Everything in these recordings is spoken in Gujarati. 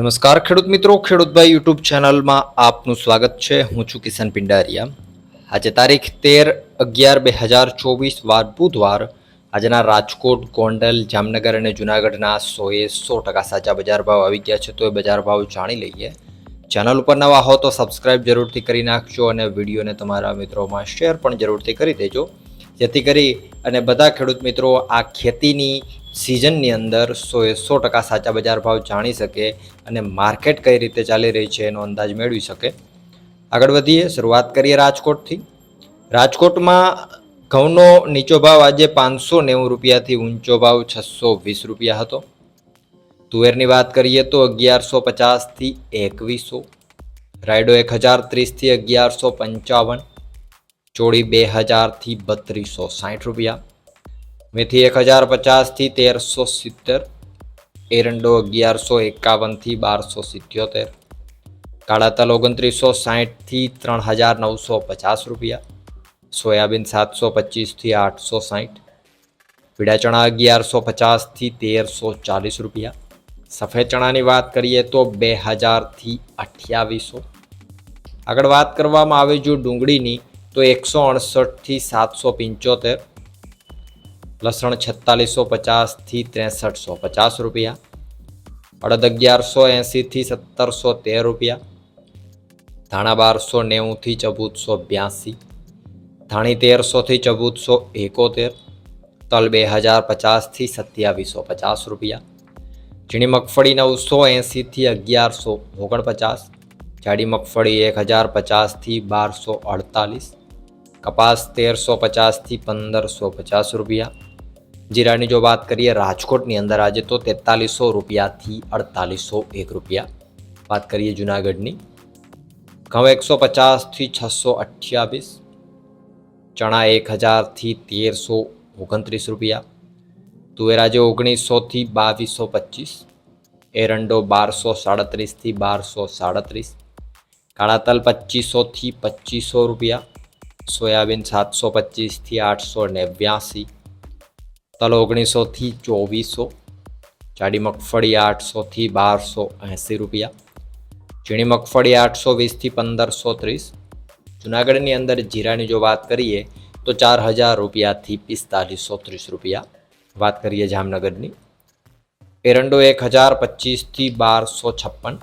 નમસ્કાર, ખેડૂત મિત્રો. ખેડૂતભાઈ યુટ્યુબ ચેનલમાં આપનું સ્વાગત છે. હું છું કિશન પિંડારિયા. આજે તારીખ તેર અગિયાર બે હજાર ચોવીસ, વાર બુધવાર આજના રાજકોટ, ગોંડલ, જામનગર અને જુનાગઢના સોએ સો ટકા સાચા બજાર ભાવ આવી ગયા છે. તો એ બજાર ભાવ જાણી લઈએ. ચેનલ ઉપર નવા હો તો સબસ્ક્રાઇબ જરૂરથી કરી નાખજો અને વિડીયોને તમારા મિત્રોમાં શેર પણ જરૂરથી કરી દેજો. જેથી કરી અને બધા ખેડૂત મિત્રો આ ખેતીની સિઝનની અંદર સોએ સો ટકા સાચા બજાર ભાવ જાણી શકે અને માર્કેટ કઈ રીતે ચાલી રહી છે એનો અંદાજ મેળવી શકે. આગળ વધીએ, શરૂઆત કરીએ રાજકોટથી. રાજકોટમાં ઘઉંનો નીચો ભાવ આજે પાંચસો નેવું રૂપિયાથી ઊંચો ભાવ છસો વીસ રૂપિયા હતો. તુવેરની વાત કરીએ તો અગિયારસો પચાસથી એકવીસો. રાયડો એક હજાર ત્રીસથી અગિયારસો પંચાવન. ચોળી બે હજારથી બત્રીસો સાઠ રૂપિયા. મેથી એક હજાર પચાસથી તેરસો સિત્તેર. એરંડો અગિયારસો એકાવનથી બારસો સિત્યોતેર. કાળા તલ ઓગણત્રીસો સાઠથી ત્રણ હજાર નવસો પચાસ રૂપિયા. સોયાબીન સાતસો પચીસથી આઠસો સાઠ. પીળા ચણા અગિયારસો પચાસથી તેરસો ચાલીસ રૂપિયા. સફેદ ચણાની વાત કરીએ તો બે હજારથી અઠ્યાવીસો. આગળ વાત કરવામાં આવે જો ડુંગળીની તો એકસો અડસઠથી સાતસો પંચોતેર, લસણ છત્તાલીસો પચાસથી ત્રેસઠસો પચાસ રૂપિયા, અડદ અગિયારસો એંસીથી સત્તરસો તેર રૂપિયા, ધાણા બારસો નેવુંથી ચૌદસો બ્યાસી, ધાણી તેરસોથી ચૌદસો એકોતેર, તલ બે હજાર પચાસથી સત્યાવીસો પચાસ રૂપિયા, ઝીણી મગફળી નવસો એંસીથી અગિયારસો ઓગણપચાસ, જાડી મગફળી એક હજાર પચાસથી બારસો અડતાલીસ કપાસ તેરસો પચાસથી પંદરસો પચાસ રૂપિયા. જીરાની જો વાત કરીએ, રાજકોટની અંદર આજે તો તેતાલીસો રૂપિયાથી અડતાલીસો એક રૂપિયા. વાત કરીએ જુનાગઢની. ઘઉં એકસો પચાસથી છસો અઠ્યાવીસ. ચણા એક હજારથી તેરસો ઓગણત્રીસ રૂપિયા. તુવેર આજે ઓગણીસોથી બાવીસો પચીસ. એરંડો બારસો સાડત્રીસથી બારસો સાડત્રીસ. કાળા તલ પચીસોથી પચીસો રૂપિયા. સોયાબીન સાતસો પચીસથી આઠસો નેવ્યાસી તલ ઓગણીસોથી ચોવીસો, જાડી મગફળી આઠસોથી બારસો એંસી રૂપિયા, ઝીણી મગફળી આઠસો વીસથી પંદરસો ત્રીસ, જુનાગઢની અંદર જીરાની જો વાત કરીએ તો ચાર હજાર રૂપિયાથી પિસ્તાલીસો ત્રીસ રૂપિયા વાત કરીએ જામનગરની. એરંડો એક હજાર પચીસથી બારસો છપ્પન,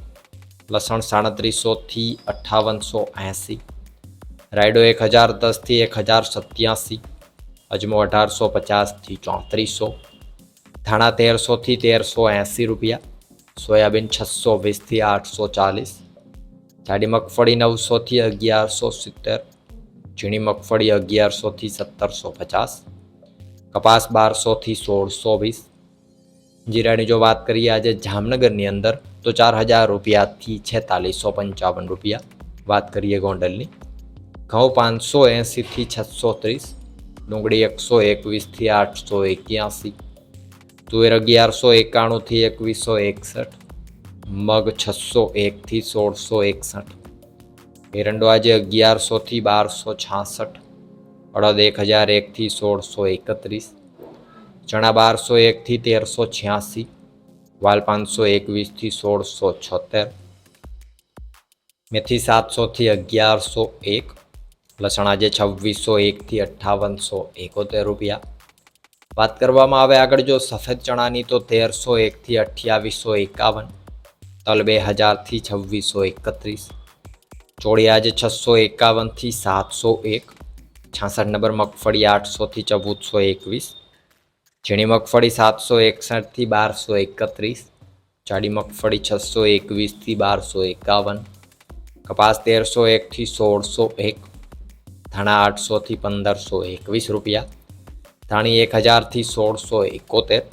લસણ સાડત્રીસોથી અઠ્ઠાવનસો એંસી રાયડો એક હજાર દસથી એક હજાર સત્યાસી, અજમો અઢારસો પચાસથી ચોત્રીસો, ધાણા તેરસોથી તેરસો એંસી રૂપિયા, સોયાબીન છસો વીસથી આઠસો ચાલીસ, જાડી મગફળી નવસોથી અગિયારસો સિત્તેર, ઝીણી મગફળી અગિયારસોથી સત્તરસો પચાસ, કપાસ બારસોથી સોળસો વીસ. જીરાની જો વાત કરીએ આજે જામનગરની અંદર, તો ચાર હજાર રૂપિયાથી છેતાલીસો પંચાવન રૂપિયા. વાત કરીએ ગોંડલની ઘઉં પાંચસો એંસીથી છસો ત્રીસ, ડુંગળી એકસો એકવીસથી આઠસો એક્યાસી, તુવેર અગિયારસો એકાણુંથી એકવીસો એકસઠ, મગ છસો એકથી સોળસો એકસઠ, એરંડો આજે અગિયારસોથી બારસો છાસઠ, અડદ એક હજાર એકથી સોળસો એકત્રીસ, ચણા બારસો એકથી તેરસો છ્યાસી, વાલ પાંચસો એકવીસથી સોળસો છોતેર, મેથી સાતસોથી અગિયારસો એક લસણ આજે છવ્વીસો એકથી અઠ્ઠાવનસો એકોતેર રૂપિયા. વાત કરવામાં આવે આગળ જો સફેદ ચણાની તો તેરસો એકથી અઠ્યાવીસો એકાવન, તલ બે હજારથી છવ્વીસો એકત્રીસ, ચોળી આજે છસો એકાવનથી સાતસો એક, છાસઠ નંબર મગફળી આઠસોથી ચૌદસો એકવીસ, ઝીણી મગફળી સાતસો એકસઠથી બારસો એકત્રીસ, જાડી મગફળી છસો એકવીસથી બારસો એકાવન, કપાસ તેરસો એકથી સોળસો એક ધાણા આઠસોથી પંદરસો એકવીસ રૂપિયા, ધાણી એક હજારથી સોળસો એકોતેર,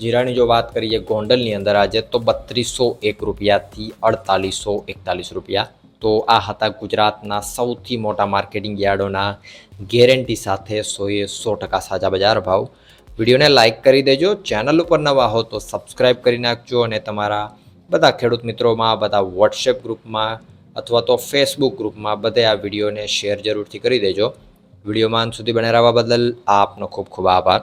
જીરાની જો વાત કરીએ ગોંડલની અંદર આજે તો બત્રીસો એક રૂપિયાથી અડતાલીસો એકતાલીસ રૂપિયા. તો આ હતા ગુજરાતના સૌથી મોટા માર્કેટિંગ યાર્ડોના ગેરંટી સાથે સોએ સો ટકા સાજા બજાર ભાવ. વિડીયોને લાઇક કરી દેજો, ચેનલ ઉપર નવા હો તો સબસ્ક્રાઈબ કરી નાખજો અને તમારા બધા ખેડૂત મિત્રોમાં, બધા વોટ્સએપ ગ્રુપમાં અથવા તો ફેસબુક ગ્રુપમાં બધે આ વિડીયોને શેર જરૂરથી કરી દેજો. વિડીયોમાં અંત સુધી બને રહેવા બદલ આપનો ખૂબ ખૂબ આભાર.